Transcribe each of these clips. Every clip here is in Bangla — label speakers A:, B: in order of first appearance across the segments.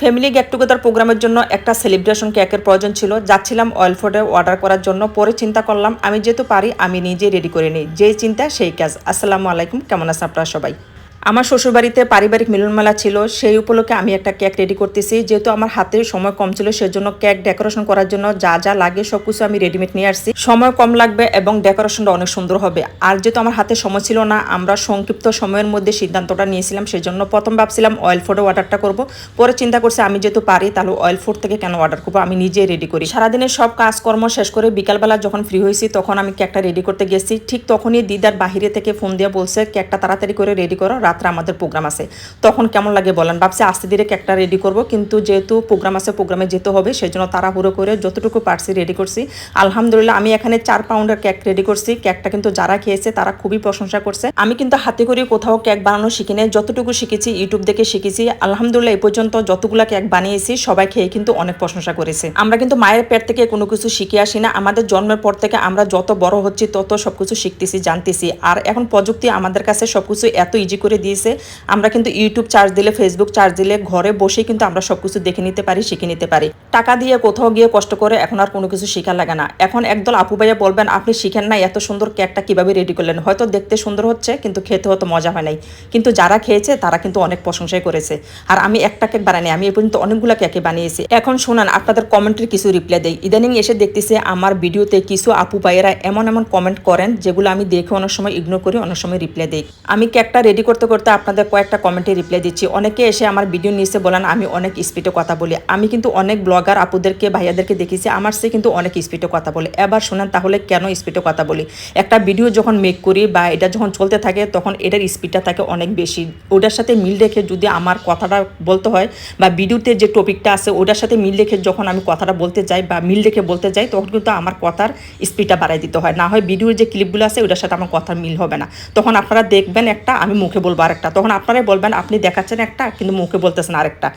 A: ফ্যামিলি গেট টুগেদার প্রোগ্রামের জন্য একটা সেলিব্রেশন কেকের প্রয়োজন ছিল। যাচ্ছিলাম অয়েল ফুডে অর্ডার করার জন্য। পরে চিন্তা করলাম, আমি যেহেতু পারি, আমি নিজে রেডি করে নিই। যেই চিন্তা সেই কাজ। আসসালামু আলাইকুম। কেমন আছেন আপনারা সবাই? আমার শ্বশুরবাড়িতে পারিবারিক মিলনমেলা ছিল, সেই উপলক্ষে আমি একটা কেক রেডি করতেছি। যেহেতু আমার হাতে সময় কম ছিল, সেজন্য কেক ডেকোরেশন করার জন্য যা যা লাগে সব কিছু আমি রেডিমেড নিয়ে আসছি। সময় কম লাগবে এবং ডেকোরেশনটা অনেক সুন্দর হবে। আর যেহেতু আমার হাতে সময় ছিল না, আমরা সংক্ষিপ্ত সময়ের মধ্যে সিদ্ধান্তটা নিয়েছিলাম, সেজন্য প্রথম ভাবছিলাম অয়েল ফুডে অর্ডারটা করব। পরে চিন্তা করছি, আমি যেহেতু পারি, তাহলে অয়েল ফুড থেকে কেন অর্ডার করব? আমি নিজেই রেডি করি। সারাদিনের সব কাজকর্ম শেষ করে বিকালবেলা যখন ফ্রি হয়েছি, তখন আমি কেকটা রেডি করতে গেছি। ঠিক তখনই দিদার বাহিরে থেকে ফোন দিয়ে বলছে কেকটা তাড়াতাড়ি করে রেডি করো। রাত্রে আমাদের প্রোগ্রাম আছে। তখন কেমন লাগে বলেন? ভাবছি আস্তে ধীরে কেকটা রেডি করব, কিন্তু যেহেতু প্রোগ্রাম আছে প্রোগ্রামে যেতে হবে সেই জন্য তাড়াহুড়ো করে যতটুকু পারছি রেডি করছি। আলহামদুলিল্লাহ, আমি এখানে চার পাউন্ডের কেক রেডি করছি। কেকটা কিন্তু যারা খেয়েছে, তারা খুবই প্রশংসা করছে। আমি কিন্তু হাতে করে কোথাও কেক বানানো শিখি নাই, যতটুকু শিখেছি ইউটিউব দেখে শিখেছি। আলহামদুলিল্লাহ এই পর্যন্ত যতগুলা কেক বানিয়েছি, সবাই খেয়ে কিন্তু অনেক প্রশংসা করেছে। আমরা কিন্তু মায়ের পেট থেকে কোনো কিছু শিখে আসি না, আমাদের জন্মের পর থেকে আমরা যত বড় হচ্ছি, তত সবকিছু শিখতেছি, জানতেছি। আর এখন প্রযুক্তি আমাদের কাছে সবকিছু এত ইজি করে দিয়েছে। আমরা কিন্তু ইউটিউব চার্জ দিলে ফেসবুক চার্জ দিলে ঘরে বসেই কিন্তু আমরা সবকিছু দেখে নিতে পারি, শিখে নিতে পারি। টাকা দিয়ে কোথাও গিয়ে কষ্ট করে এখন আর কোনো কিছু শেখা লাগে না। এখন একদল আপু ভাইয়া বলবেন, আপনি শিখেন না এত সুন্দর কেকটা কীভাবে রেডি করলেন? হয়তো দেখতে সুন্দর হচ্ছে, কিন্তু খেতে হয়তো মজা হয় নাই। কিন্তু যারা খেয়েছে, তারা কিন্তু অনেক প্রশংসাই করেছে। আর আমি একটা কেক বানাইনি, আমি এ পর্যন্ত অনেকগুলো কেকে বানিয়েছি। এখন শোনান, আপনাদের কমেন্টের কিছু রিপ্লাই দেই। ইদানিং এসে দেখতেছি আমার ভিডিওতে কিছু আপু ভাইয়েরা এমন এমন কমেন্ট করেন, যেগুলো আমি দেখে অনেক সময় ইগনোর করি, অনেক সময় রিপ্লাই দিই। আমি কেকটা রেডি করতে করতে আপনাদের কয়েকটা কমেন্টে রিপ্লাই দিচ্ছি। অনেকে এসে আমার ভিডিও নিচে বলেন আমি অনেক স্পিডে কথা বলি। আমি কিন্তু অনেক ব্লগার আপুদেরকে, ভাইয়াদেরকে দেখেছি আমার সে কিন্তু অনেক স্পিডে কথা বলে। এবার শোনেন তাহলে কেন স্পিডে কথা বলি? একটা ভিডিও যখন মেক করি বা এটা যখন চলতে থাকে, তখন এটার স্পিডটা থাকে অনেক বেশি। ওটার সাথে মিল রেখে যদি আমার কথাটা বলতে হয় বা ভিডিওতে যে টপিকটা আছে, ওটার সাথে মিল রেখে যখন আমি কথাটা বলতে যাই বা মিল রেখে বলতে যাই, তখন কিন্তু আমার কথার স্পিডটা বাড়াই দিতে হয়। না হয় ভিডিওর যে ক্লিপগুলো আছে, ওটার সাথে আমার কথার মিল হবে না। তখন আপনারা দেখবেন একটা আমি মুখে বলব আরেকটা তখন আপনারাই বলবেন, আপনি দেখাচ্ছেন একটা, কিন্তু মুখে বলতেছেন আরেকটা।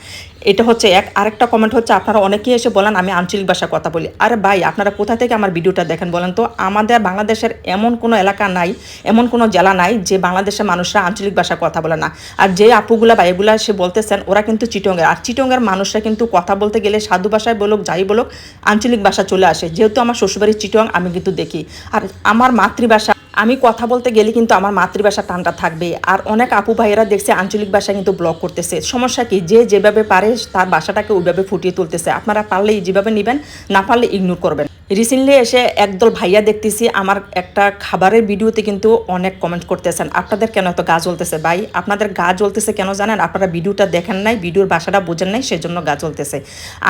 A: এটা হচ্ছে এক। আরেকটা কমেন্ট হচ্ছে, আপনারা অনেকেই এসে বলেন, আমি আঞ্চলিক ভাষায় কথা বলি। আরে ভাই, আপনারা কোথা থেকে আমার ভিডিওটা দেখেন বলেন তো? আমাদের বাংলাদেশের এমন কোনো এলাকা নাই, এমন কোনো জেলা নাই, যে বাংলাদেশের মানুষরা আঞ্চলিক ভাষায় কথা বলে না। আর যে আপুগুলা বা এগুলা সে বলতেছেন, ওরা কিন্তু চিটঙ্গের। আর চিটঙ্গের মানুষরা কিন্তু কথা বলতে গেলে সাধু ভাষায় বলুক, যাই বলুক, আঞ্চলিক ভাষা চলে আসে। যেহেতু আমার শ্বশুরবাড়ির চিটং, আমি কিন্তু দেখি। আর আমার মাতৃভাষা আমি কথা বলতে গেলে কিন্তু আমার মাতৃভাষা টানটা থাকবে। আর অনেক আপু ভাইয়েরা দেখছে আঞ্চলিক ভাষা কিন্তু ব্লক করতেছে। সমস্যা কি? যে যেভাবে পারে তার ভাষাটাকে ওইভাবে ফুটিয়ে তুলতেছে। আপনারা পারলে যেভাবে নেবেন, না পারলে ইগনোর করবেন। রিসেন্টলি এসে একদল ভাইয়া দেখতেছি, আমার একটা খাবারের ভিডিওতে কিন্তু অনেক কমেন্ট করতেছেন। আপনাদের কেন এত গা জ্বলতেছে ভাই? আপনাদের গা জ্বলতেছে কেন জানেন? আপনারা ভিডিওটা দেখেন নাই, ভিডিওর ভাষাটা বোঝেন নাই, সেজন্য গা জ্বলতেছে।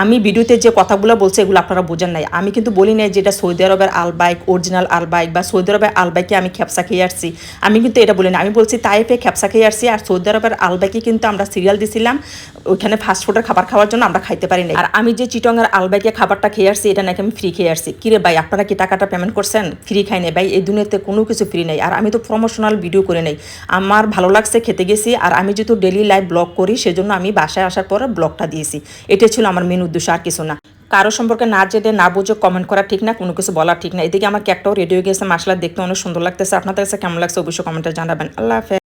A: আমি ভিডিওতে যে কথাগুলো বলছি, এগুলো আপনারা বোঝেন নাই। আমি কিন্তু বলি নাই যেটা সৌদি আরবের আলবাইক অরিজিনাল আলবাইক বা সৌদি আরবের আলবাইকে আমি খেপসা খেয়ে আসছি। আমি কিন্তু এটা বলি না আমি বলছি তাইফে খেপসা খেয়ে আসছি আর সৌদি আরবের আলবাইকে কিন্তু আমরা সিরিয়াল দিছিলাম, ওইখানে ফাস্টফুডের খাবার খাওয়ার জন্য আমরা খাইতে পারি না আর আমি যে চিটংয়ের আলবাইকে খাবারটা খেয়ে আসছি, এটা নাকি আমি ফ্রি খেয়ে আসছি? কিরে ভাই, আপনারা কি টাকাটা পেমেন্ট করছেন? ফ্রি খাই নাই ভাই, এই দুনিয়াতে কোনো কিছু ফ্রি নেই। আর আমি তো প্রমোশনাল ভিডিও করে নেই। আমার ভালো লাগছে, খেতে গেছি, আর আমি যেহেতু ডেলি লাইভ ব্লগ করি, সেজন্য আমি বাসায় আসার পরে ব্লগটা দিয়েছি। এটা ছিল আমার মেন উদ্দেশ্য, আর কিছু না। কারও সম্পর্কে না জেনে, না বুঝে কমেন্ট করা ঠিক না, কোনো কিছু বলা ঠিক না। এদিকে আমার কেকটাও রেডি হয়ে গেছে মাসলা দেখতে অনেক সুন্দর লাগতেছে। আপনাদের কাছে কেমন লাগছে অবশ্যই কমেন্টে জানাবেন। আল্লাহ